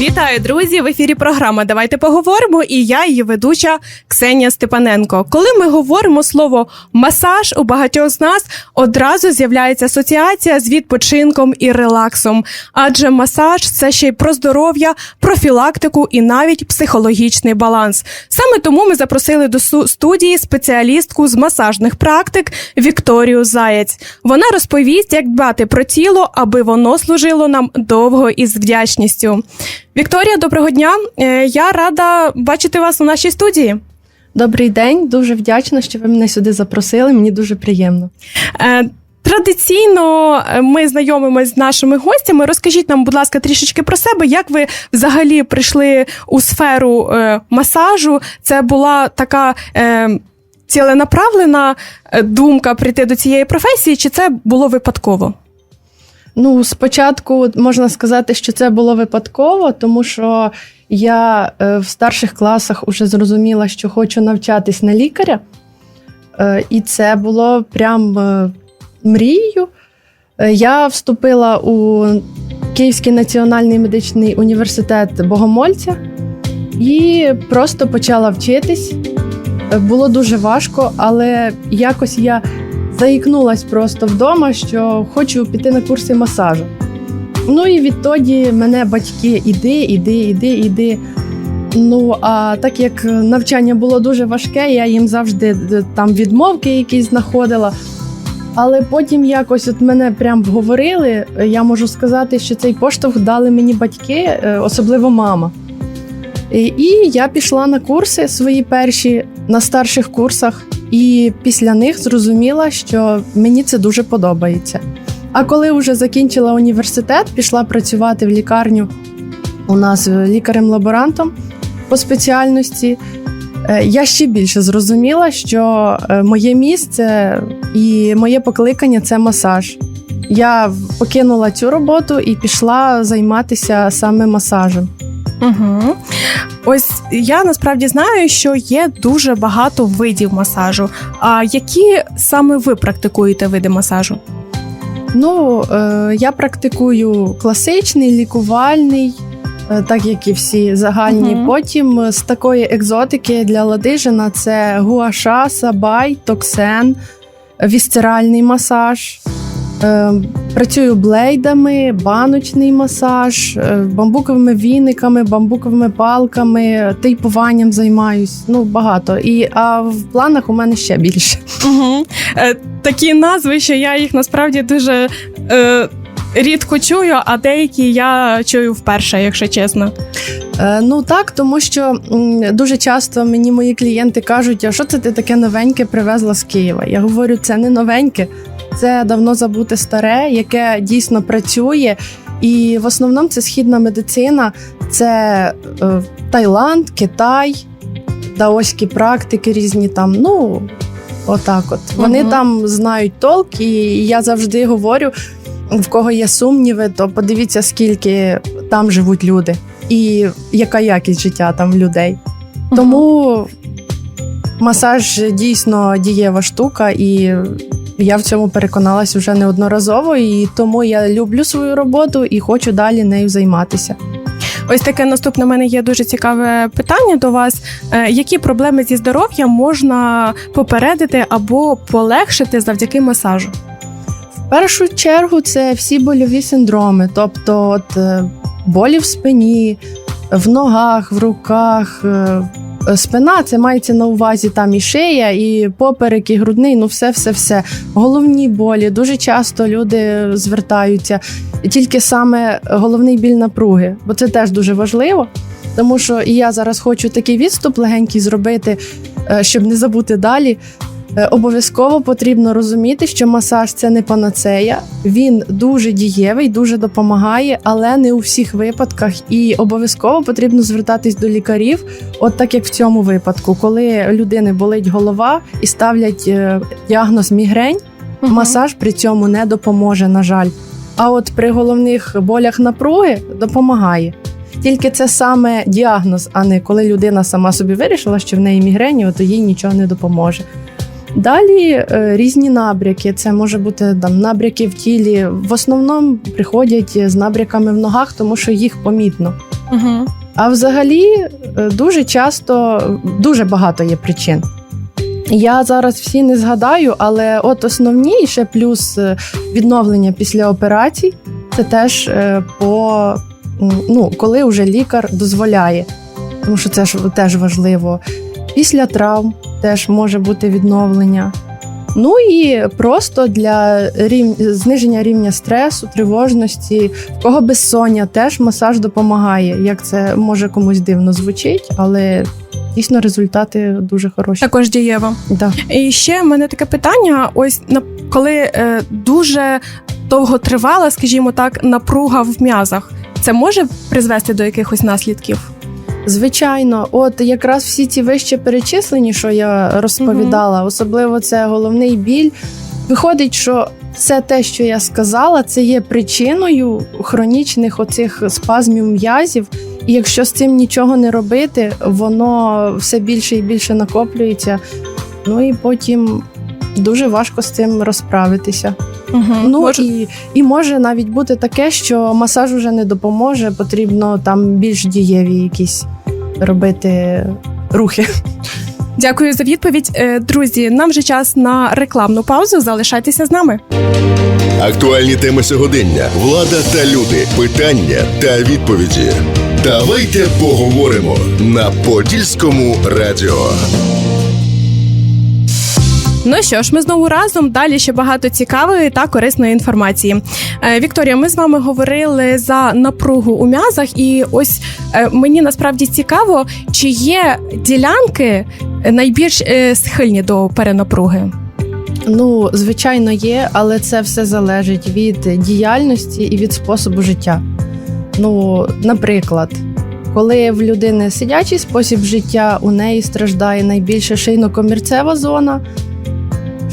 Вітаю, друзі! В ефірі програма Давайте поговоримо. І я, її ведуча Ксенія Степаненко. Коли ми говоримо слово масаж, у багатьох з нас одразу з'являється асоціація з відпочинком і релаксом. Адже масаж це ще й про здоров'я, профілактику і навіть психологічний баланс. Саме тому ми запросили до студії спеціалістку з масажних практик Вікторію Заєць. Вона розповість, як дбати про тіло, аби воно служило нам довго і з вдячністю. Вікторія, доброго дня. Е, Я рада бачити вас у нашій студії. Добрий день, дуже вдячна, що ви мене сюди запросили. Мені дуже приємно. Е, Традиційно е, ми знайомимось з нашими гостями. Розкажіть нам, будь ласка, трішечки про себе, як ви взагалі прийшли у сферу масажу? Це була така ціленаправлена думка прийти до цієї професії, чи це було випадково? Ну, спочатку можна сказати, що це було випадково, тому що я е, в старших класах вже зрозуміла, що хочу навчатись на лікаря. Е, І це було прям е, мрією. Я вступила у Київський національний медичний університет Богомольця і просто почала вчитись. Було дуже важко, але якось я заікнулась просто вдома, що хочу піти на курси масажу. Ну і відтоді мене батьки іди, іди, іди, іди. Ну а так як навчання було дуже важке, я їм завжди е, там відмовки якісь знаходила. Але потім якось от мене прям вговорили. е, Я можу сказати, що цей поштовх дали мені батьки, е, особливо мама. І я пішла на курси свої перші на старших курсах, і після них зрозуміла, що мені це дуже подобається. А коли вже закінчила університет, пішла працювати в лікарню у нас е, лікарем-лаборантом по спеціальності. е, Я ще більше зрозуміла, що е, моє місце і моє покликання це масаж. Я покинула цю роботу і пішла займатися саме масажем. Угу. Ось я насправді знаю, що є дуже багато видів масажу. А які саме ви практикуєте види масажу? Ну, е, я практикую класичний, лікувальний, е, так як і всі загальні. Мгм. Потім з такої екзотики для ладижина це гуаша, сабай, токсен, вісцеральний масаж. Е, Працюю блейдами, баночний масаж, е, бамбуковими віниками, бамбуковими палками, тейпуванням займаюсь. Ну, багато. І, а в планах у мене ще більше. Угу. Такі назви, що я їх насправді дуже е, рідко чую, а деякі я чую вперше, якщо чесно. Е, Ну так, тому що дуже часто мені мої клієнти кажуть, а що це ти таке новеньке привезла з Києва? Я говорю, це не новеньке, це давно забуте старе, яке дійсно працює. І в основному це східна медицина, це е, Таїланд, Китай, даоські практики різні там. Ну, отак от. Вони Мгм. там знають толк, і я завжди говорю, в кого є сумніви, то подивіться, скільки там живуть люди і яка якість життя там в людей. Тому масаж дійсно дієва штука, і я в цьому переконалась вже неодноразово. І тому я люблю свою роботу і хочу далі нею займатися. Ось таке наступне в мене є дуже цікаве питання до вас. Е, які проблеми зі здоров'ям можна попередити або полегшити завдяки масажу? В першу чергу це всі больові синдроми, тобто от, е, болі в спині, в ногах, в руках. Е, Спина це мається на увазі там і шия, і поперек, і грудний, ну все, все, все. Головні болі. Дуже часто люди звертаються. Тільки саме головний біль напруги, бо це теж дуже важливо. Тому що і я зараз хочу такий відступ легенький зробити, е, щоб не забути далі. Е, Обов'язково потрібно розуміти, що масаж це не панацея. Він дуже дієвий, дуже допомагає, але не у всіх випадках. І обов'язково потрібно звертатись до лікарів, от так як в цьому випадку, коли людини болить голова і ставлять е, діагноз мігрень, масаж при цьому не допоможе, на жаль. А от при головних болях напруги допомагає. Тільки це саме діагноз, а не коли людина сама собі вирішила, що в неї мігрені, то їй нічого не допоможе. Далі е, різні набряки. Це може бути там набряки в тілі. В основному приходять з набряками в ногах, тому що їх помітно. Угу. А взагалі е, дуже часто дуже багато є причин. Я зараз всі не згадаю, але от основні і ще плюс е, відновлення після операцій це теж по ну, коли вже лікар дозволяє, тому що це ж теж важливо. Після травм теж може бути відновлення. Ну і просто для рів... зниження рівня стресу, тривожності, в кого безсоння, теж масаж допомагає. Як це може комусь дивно звучить, але дійсно результати дуже хороші. Також дієво. Да. І ще в мене таке питання: ось на коли е, дуже довго тривала, скажімо так, напруга в м'язах, це може призвести до якихось наслідків? Звичайно, от якраз всі ці вище перечислені, що я розповідала, особливо це головний біль. Виходить, що все те, що я сказала, це є причиною хронічних оцих спазмів м'язів. І якщо з цим нічого не робити, воно все більше і більше накоплюється. Ну і потім дуже важко з цим розправитися. Угу. Ну може... і, і може навіть бути таке, що масаж уже не допоможе, потрібно там більш дієві якісь робити рухи. Дякую за відповідь. Е, Друзі, нам вже час на рекламну паузу. Залишайтеся з нами. Актуальні теми сьогодення, влада та люди, питання та відповіді. Давайте поговоримо на Подільському радіо. Ну що ж, ми знову разом. Далі ще багато цікавої та корисної інформації. Е, Вікторія, ми з вами говорили за напругу у м'язах, і ось е, мені насправді цікаво, чи є ділянки найбільш е, схильні до перенапруги. Ну, звичайно, є, але це все залежить від діяльності і від способу життя. Ну, наприклад, коли в людини сидячий спосіб життя, у неї страждає найбільше шийно-комірцева зона,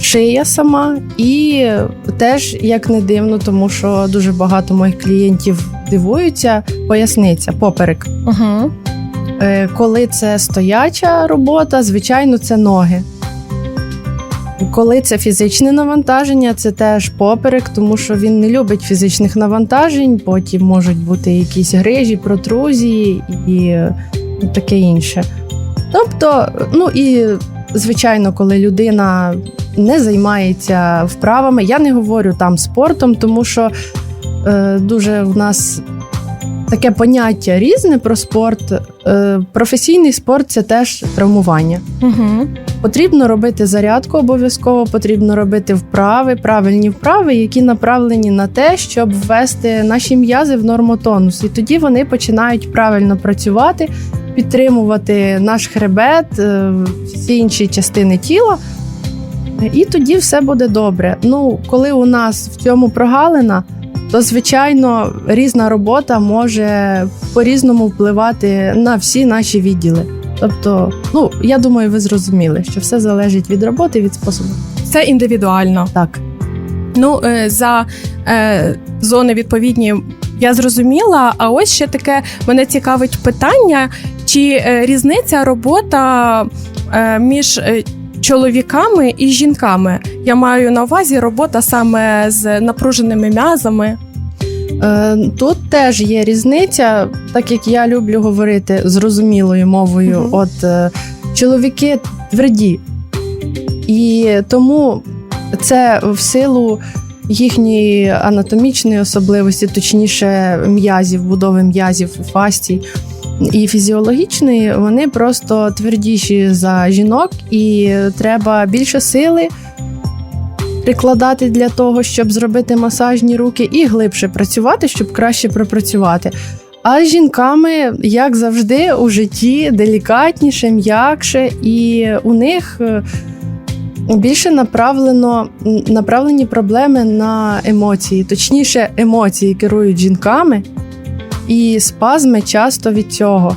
шия сама, і теж як не дивно, тому що дуже багато моїх клієнтів дивуються, поясниця, поперек. Угу. Коли це стояча робота, звичайно, це ноги. Коли це фізичне навантаження, це теж поперек, тому що він не любить фізичних навантажень, потім можуть бути якісь грижі, протрузії і таке інше. Тобто, ну і звичайно, коли людина не займається вправами, я не говорю там спортом, тому що е, дуже в нас таке поняття різне про спорт. Е, професійний спорт це теж травмування. Угу. Потрібно робити зарядку обов'язково, потрібно робити вправи, правильні вправи, які направлені на те, щоб ввести наші м'язи в нормотонус. І тоді вони починають правильно працювати, підтримувати наш хребет, е, всі інші частини тіла. І тоді все буде добре. Ну, коли у нас в цьому прогалина, то звичайно різна робота може по-різному впливати на всі наші відділи. Тобто, ну я думаю, ви зрозуміли, що все залежить від роботи, від способу. Це індивідуально. Так, Ну, е, за е, зони відповідні я зрозуміла. А ось ще таке мене цікавить питання: чи е, різниця робота е, між чоловіками і жінками? Я маю на увазі робота саме з напруженими м'язами. е, тут теж є різниця, так як я люблю говорити зрозумілою мовою. Мгм. От е, чоловіки тверді, і тому це в силу їхньої анатомічної особливості, точніше, м'язів, будови м'язів, фастій. І фізіологічної вони просто твердіші за жінок, і треба більше сили прикладати для того, щоб зробити масажні руки, і глибше працювати, щоб краще пропрацювати. А з жінками, як завжди, у житті делікатніше, м'якше, і у них е, більше направлено направлені проблеми на емоції, точніше, емоції керують жінками, і спазми часто від цього.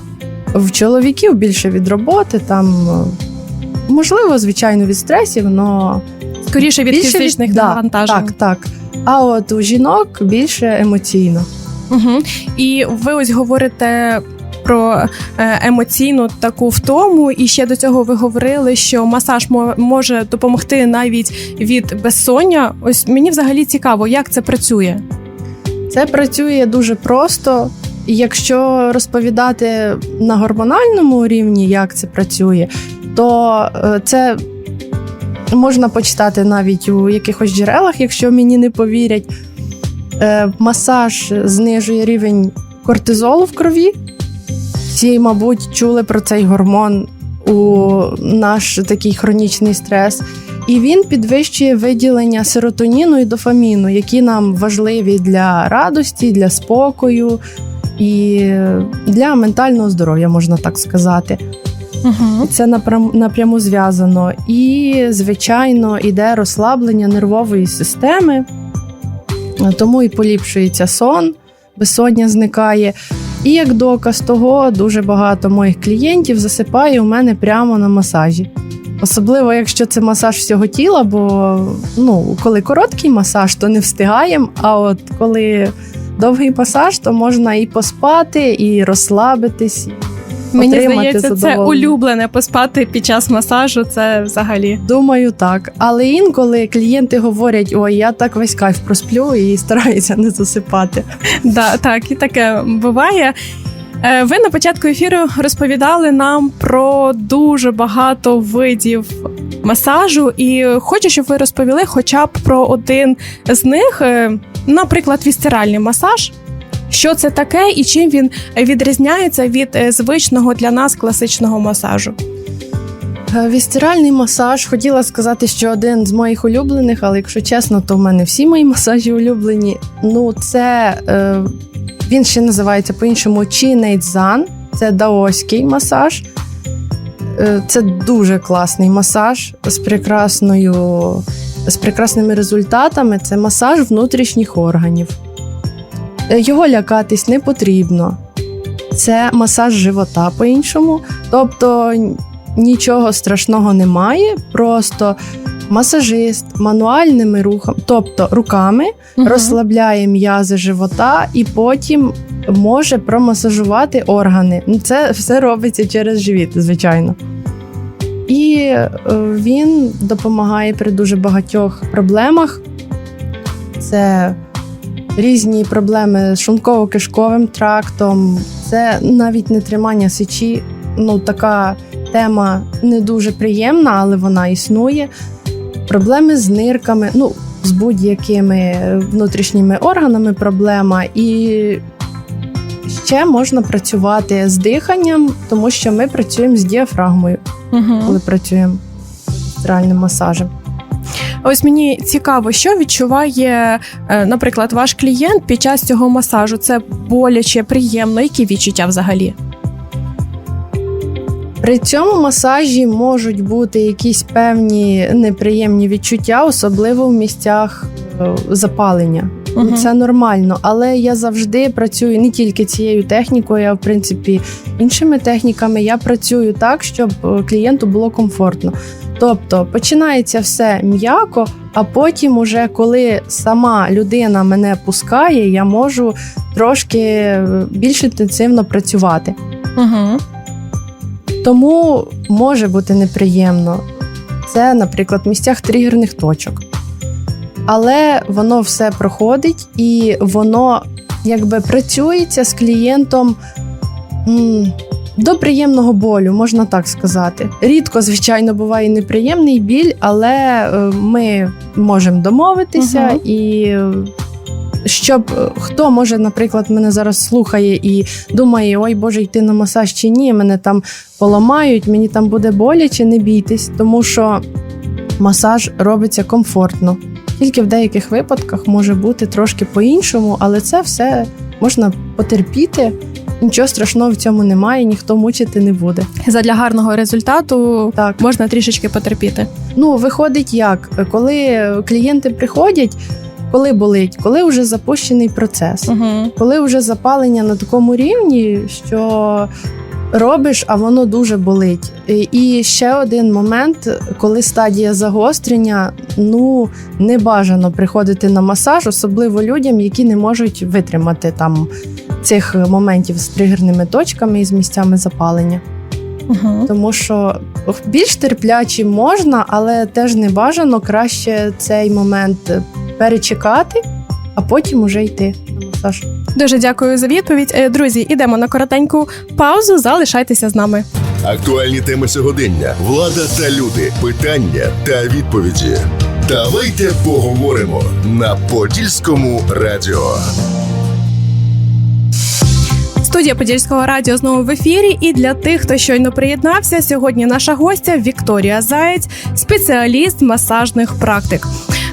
В чоловіків більше від роботи, там е, можливо, звичайно, від стресів, але Скоріше від Більше фізичних навантажень. так, так. А от у жінок більше емоційно. Угу. І ви ось говорите. Про е, емоційну таку втому, і ще до цього ви говорили, що масаж може допомогти навіть від безсоння. Ось мені взагалі цікаво, як це працює. Це працює дуже просто. Якщо розповідати на гормональному рівні, як це працює, то е, це можна почитати навіть у якихось джерелах, якщо мені не повірять. Е, Масаж знижує рівень кортизолу в крові. Всі, мабуть, чули про цей гормон у наш такий хронічний стрес. І він підвищує виділення серотоніну і дофаміну, які нам важливі для радості, для спокою і для ментального здоров'я, можна так сказати. Угу. Це напрям- напряму зв'язано. І, звичайно, іде розслаблення нервової системи, тому і поліпшується сон, безсоння зникає. І як доказ того, дуже багато моїх клієнтів засипає у мене прямо на масажі. Особливо, якщо це масаж всього тіла, бо ну, коли короткий масаж, то не встигаємо. А от коли довгий масаж, то можна і поспати, і розслабитись. Мені здається, це улюблене поспати під час масажу. Це взагалі. Думаю, так. Але інколи клієнти говорять: ой, я так весь кайф просплю і стараюся не засипати. Да, так, і таке буває. Е, Ви на початку ефіру розповідали нам про дуже багато видів масажу, і хочу, щоб ви розповіли хоча б про один з них, е, наприклад, вісцеральний масаж. Що це таке і чим він відрізняється від е, звичного для нас класичного масажу? Е, Вісцеральний масаж хотіла сказати, що один з моїх улюблених, але якщо чесно, то в мене всі мої масажі улюблені. Ну, це е, він ще називається по-іншому Чинейцзан. Це даоський масаж. Це дуже класний масаж з прекрасною, з прекрасними результатами. Це масаж внутрішніх органів. Е, Його лякатись не потрібно. Це масаж живота по-іншому. Тобто нічого страшного немає, просто масажист мануальними рухами, тобто руками, розслабляє м'язи живота і потім може промасажувати органи. Це все робиться через живіт, звичайно. І е, він допомагає при дуже багатьох проблемах. Це різні проблеми з шлунково-кишковим трактом, це навіть не тримання сечі. Ну, така тема не дуже приємна, але вона існує. Проблеми з нирками, ну, з будь-якими внутрішніми органами проблема. І ще можна працювати з диханням, тому що ми працюємо з діафрагмою, Угу. коли працюємо з реальним масажем. Ось мені цікаво, що відчуває, е, наприклад, ваш клієнт під час цього масажу. Це боляче, приємно, які відчуття взагалі? При цьому масажі можуть бути якісь певні неприємні відчуття, особливо в місцях е, запалення. Мгм. Це нормально, але я завжди працюю не тільки цією технікою, а в принципі іншими техніками. Я працюю так, щоб е, клієнту було комфортно. Тобто починається все м'яко, а потім, уже коли сама людина мене пускає, я можу трошки е, більш інтенсивно працювати. Угу. Тому може бути неприємно. Це, наприклад, в місцях тригерних точок. Але воно все проходить і воно якби працюється з клієнтом до приємного болю, можна так сказати. Рідко, звичайно, буває неприємний біль, але е, ми можемо домовитися Мгм. і. Щоб е, хто може, наприклад, мене зараз слухає і думає, ой Боже, йти на масаж чи ні, мене там поламають, мені там буде боляче, не бійтесь, тому що масаж робиться комфортно. Тільки в деяких випадках може бути трошки по-іншому, але це все можна потерпіти. Нічого страшного в цьому немає, ніхто мучити не буде. Задля гарного результату Так, можна трішечки потерпіти. ну виходить як, коли клієнти приходять, коли болить, коли вже запущений процес. Угу. коли вже запалення на такому рівні, що робиш, а воно дуже болить. І- ще один момент, коли стадія загострення, ну не бажано приходити на масаж, особливо людям, які не можуть витримати там цих моментів з тригерними точками і з місцями запалення. Угу. Тому що більш терплячі можна, але теж не бажано краще цей момент перечекати, а потім уже йти на масаж. Дуже дякую за відповідь. Е, Друзі, ідемо на коротеньку паузу. Залишайтеся з нами. Актуальні теми сьогодення, влада та люди, питання та відповіді. Давайте поговоримо на Подільському радіо. Студія Подільського радіо знову в ефірі. І для тих, хто щойно приєднався, сьогодні наша гостя Вікторія Заєць, спеціаліст масажних практик.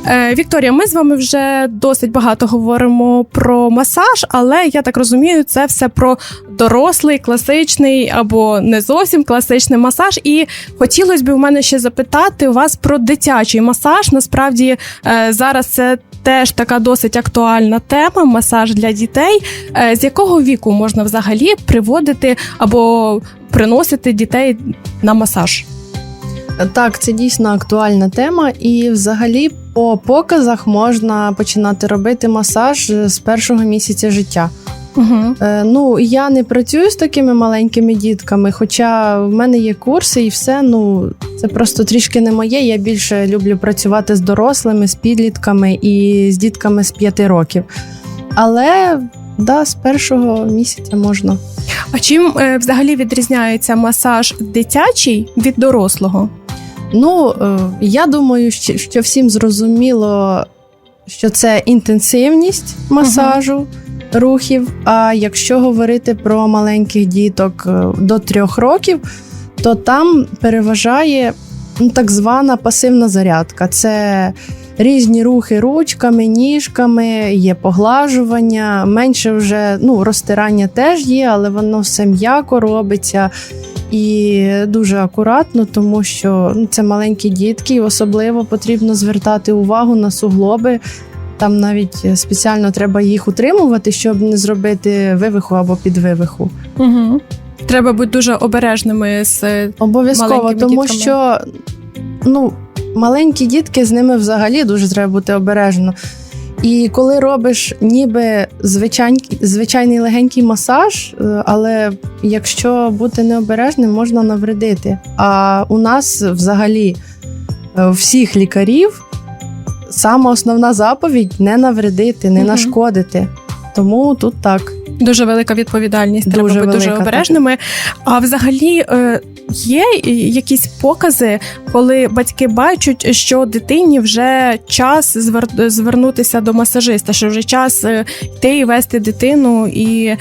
Е, Вікторія, ми з вами вже досить багато говоримо про масаж, але я так розумію, це все про дорослий, класичний або не зовсім класичний масаж. І хотілося б у мене ще запитати вас про дитячий масаж. Насправді е, зараз це теж така досить актуальна тема масаж для дітей. Е, З якого віку можна взагалі приводити або приносити дітей на масаж? Так, це дійсно актуальна тема, і взагалі по показах можна починати робити масаж з першого місяця життя. Угу. Е, ну, я не працюю з такими маленькими дітками, хоча в мене є курси і все. Ну, це просто трішки не моє. Я більше люблю працювати з дорослими, з підлітками і з дітками з 5 років. Але да, з першого місяця можна. А чим е, взагалі відрізняється масаж дитячий від дорослого? Ну, е, я думаю, що всім зрозуміло, що це інтенсивність масажу, рухів. А якщо говорити про маленьких діток е, до трьох років, то там переважає ну, так звана пасивна зарядка. Це різні рухи ручками, ніжками, є поглажування, менше вже ну, розтирання теж є, але воно все м'яко робиться і дуже акуратно, тому що ну, це маленькі дітки, і особливо потрібно звертати увагу на суглоби. Там навіть спеціально треба їх утримувати, щоб не зробити вивиху або підвивиху. Угу. Треба бути дуже обережними з е, Обов'язково, тому дітками. що ну, маленькі дітки з ними взагалі дуже треба бути обережно. І коли робиш ніби звичайний, звичайний легенький масаж, е, але якщо бути необережним, можна навредити. А у нас взагалі е, всіх лікарів сама основна заповідь не навредити, не угу. нашкодити. Тому тут так. Дуже велика відповідальність. Треба Дуже бути дуже велика, так. обережними. А взагалі е, є якісь покази, коли батьки бачать, що дитині вже час звер- звернутися до масажиста, що вже час е, йти і вести дитину і. е,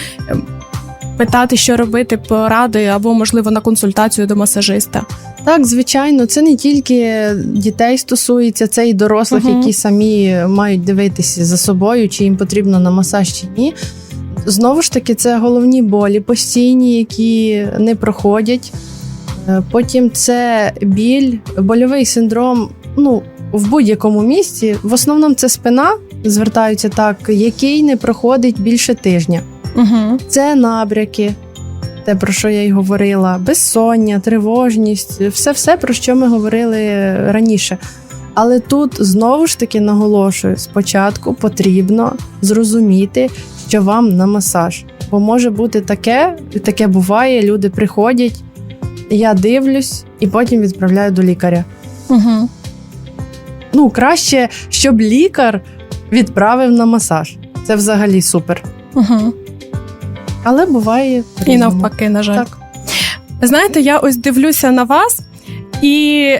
Питати, що робити, поради або, можливо, на консультацію до масажиста. Так, звичайно, це не тільки дітей стосується, це і дорослих, Мгм. які самі мають дивитися за собою, чи їм потрібно на масаж чи ні. Знову ж таки, це головні болі постійні, які не проходять. Е, Потім це біль, больовий синдром. Ну, в будь-якому місці. В основному це спина, звертаються так, який не проходить більше тижня. Угу. Це набряки, те, про що я й говорила, безсоння, тривожність, все, все, про що ми говорили раніше. Але тут знову ж таки наголошую: спочатку потрібно зрозуміти, що вам на масаж. Бо може бути таке, і таке буває, люди приходять, я дивлюсь і потім відправляю до лікаря. Угу. Ну, краще, щоб лікар відправив на масаж. Це взагалі супер. Угу. Але буває І навпаки, на жаль. Так. Знаєте, я ось дивлюся на вас, і,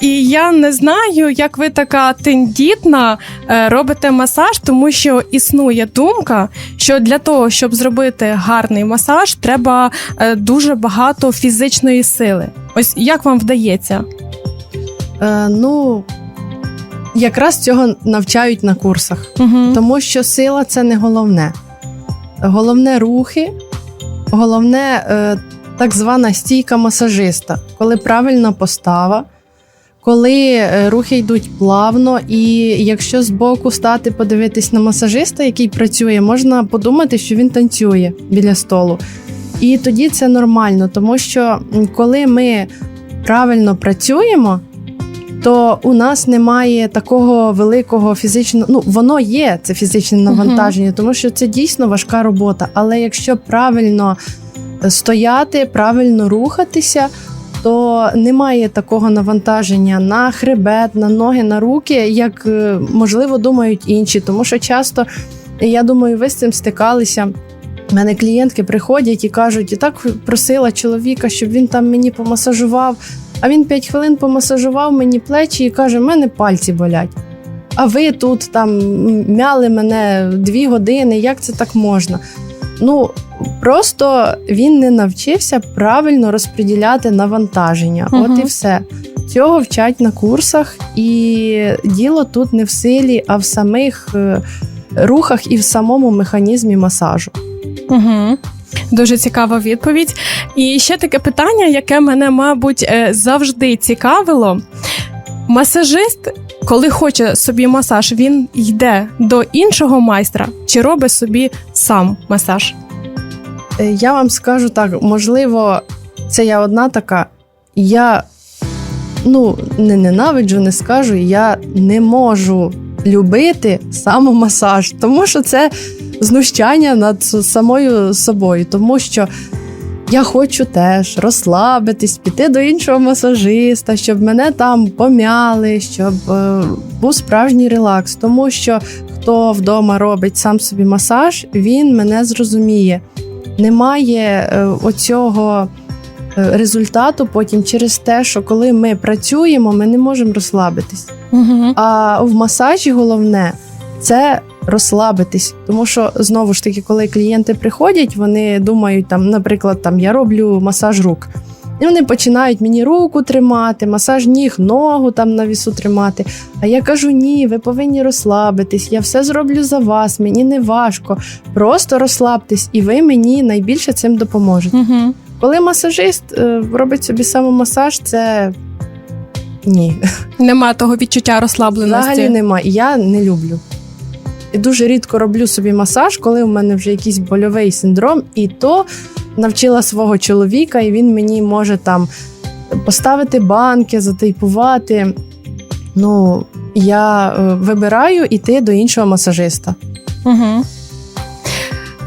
і я не знаю, як ви така тендітна е, робите масаж, тому що існує думка, що для того, щоб зробити гарний масаж, треба е, дуже багато фізичної сили. Ось як вам вдається? Е, ну, якраз цього навчають на курсах, Угу. тому що сила це не головне. Головне рухи, головне е, так звана стійка масажиста, коли правильна постава, коли е, рухи йдуть плавно, і якщо збоку стати подивитись на масажиста, який працює, можна подумати, що він танцює біля столу. І тоді це нормально, тому що коли ми правильно працюємо, то у нас немає такого великого фізичного. Ну, воно є, це фізичне навантаження, тому що це дійсно важка робота. Але якщо правильно е, стояти, правильно рухатися, то немає такого навантаження на хребет, на ноги, на руки, як е, можливо думають інші. Тому що часто, я думаю, ви з цим стикалися. У мене клієнтки приходять і кажуть, і так просила чоловіка, щоб він там мені помасажував. А він 5 хвилин помасажував мені плечі і каже: в мене пальці болять. А ви тут там мяли мене дві години, як це так можна? Ну, просто він не навчився правильно розподіляти навантаження. От і все. Цього вчать на курсах, і діло тут не в силі, а в самих е, рухах і в самому механізмі масажу. Угу. Дуже цікава відповідь. І ще таке питання, яке мене, мабуть, е, завжди цікавило. Масажист, коли хоче собі масаж, він йде до іншого майстра чи робить собі сам масаж? Е, Я вам скажу так, можливо, це я одна така. Я ну, не ненавиджу, не скажу, я не можу любити самомасаж, тому що це знущання над самою собою, тому що. Я хочу теж розслабитись, піти до іншого масажиста, щоб мене там помяли, щоб е, був справжній релакс. Тому що хто вдома робить сам собі масаж, він мене зрозуміє. Немає е, оцього е, результату потім через те, що коли ми працюємо, ми не можемо розслабитись. Угу. А в масажі головне це розслабитись. Тому що знову ж таки, коли клієнти приходять, вони думають, там, наприклад, там я роблю масаж рук. І вони починають мені руку тримати, масаж ніг, ногу там на вісу тримати. А я кажу: ні, ви повинні розслабитись, я все зроблю за вас, мені не важко. Просто розслабтесь, і ви мені найбільше цим допоможете. Угу. Коли масажист е, робить собі самомасаж, це ні. Нема того відчуття розслабленості. Взагалі нема. І я не люблю. І дуже рідко роблю собі масаж, коли в мене вже якийсь больовий синдром, і то навчила свого чоловіка, і він мені може там поставити банки, затейпувати. Ну, я е, вибираю іти до іншого масажиста. Угу.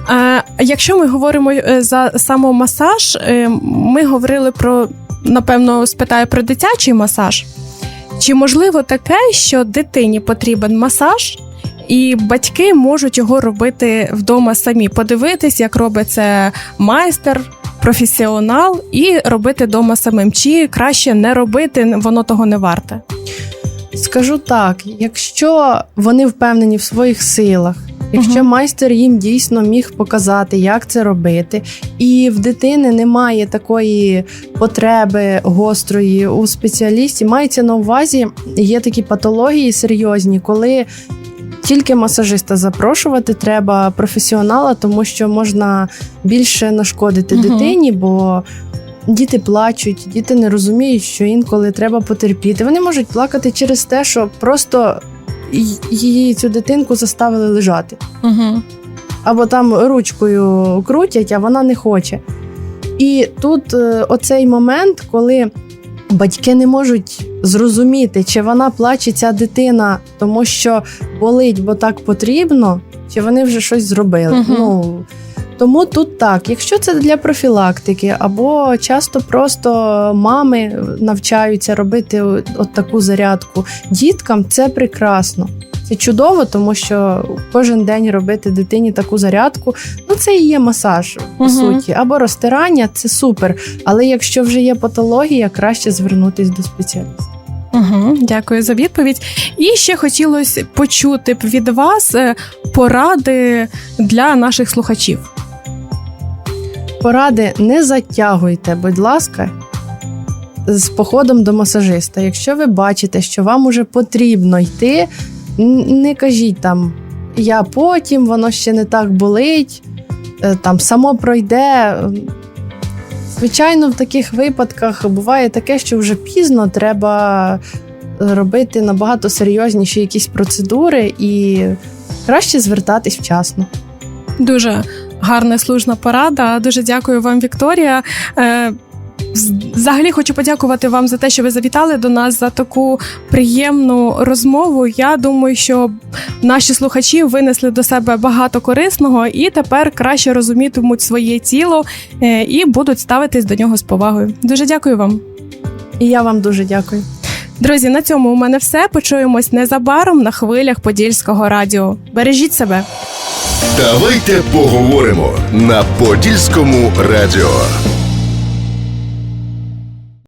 А, якщо ми говоримо е, за самомасаж, е, ми говорили про, напевно, спитаю про дитячий масаж. Чи можливо таке, що дитині потрібен масаж, і батьки можуть його робити вдома самі, подивитись, як робить це майстер, професіонал, і робити вдома самим? Чи краще не робити, воно того не варте? Скажу так: якщо вони впевнені в своїх силах, якщо Мгм. майстер їм дійсно міг показати, як це робити, і в дитини немає такої потреби гострої у спеціалісті, мається на увазі, є такі патології серйозні, коли. Тільки масажиста запрошувати треба професіонала, тому що можна більше нашкодити Мгм. дитині, бо діти плачуть, діти не розуміють, що інколи треба потерпіти. Вони можуть плакати через те, що просто її цю дитинку заставили лежати. Угу. Або там ручкою крутять, а вона не хоче. І тут е, оцей момент, коли батьки не можуть зрозуміти, чи вона плаче ця дитина, тому що болить, бо так потрібно, чи вони вже щось зробили. Мгм. Ну, тому тут так, якщо це для профілактики, або часто просто мами навчаються робити от таку зарядку діткам, це прекрасно. Це чудово, тому що кожен день робити дитині таку зарядку, ну це і є масаж, по Мгм. суті, або розтирання це супер. Але якщо вже є патологія, краще звернутись до спеціаліста. Угу, дякую за відповідь. І ще хотілося почути б від вас е, поради для наших слухачів. Поради не затягуйте, будь ласка, з походом до масажиста. Якщо ви бачите, що вам уже потрібно йти, не кажіть там я потім, воно ще не так болить, е, там само пройде. Звичайно, в таких випадках буває таке, що вже пізно треба робити набагато серйозніші якісь процедури і краще звертатись вчасно. Дуже гарна слушна порада. Дуже дякую вам, Вікторія. Взагалі хочу подякувати вам за те, що ви завітали до нас за таку приємну розмову. Я думаю, що наші слухачі винесли до себе багато корисного і тепер краще розумітимуть своє тіло е, і будуть ставитись до нього з повагою. Дуже дякую вам. І я вам дуже дякую. Друзі, на цьому у мене все. Почуємось незабаром на хвилях Подільського радіо. Бережіть себе. Давайте поговоримо на Подільському радіо.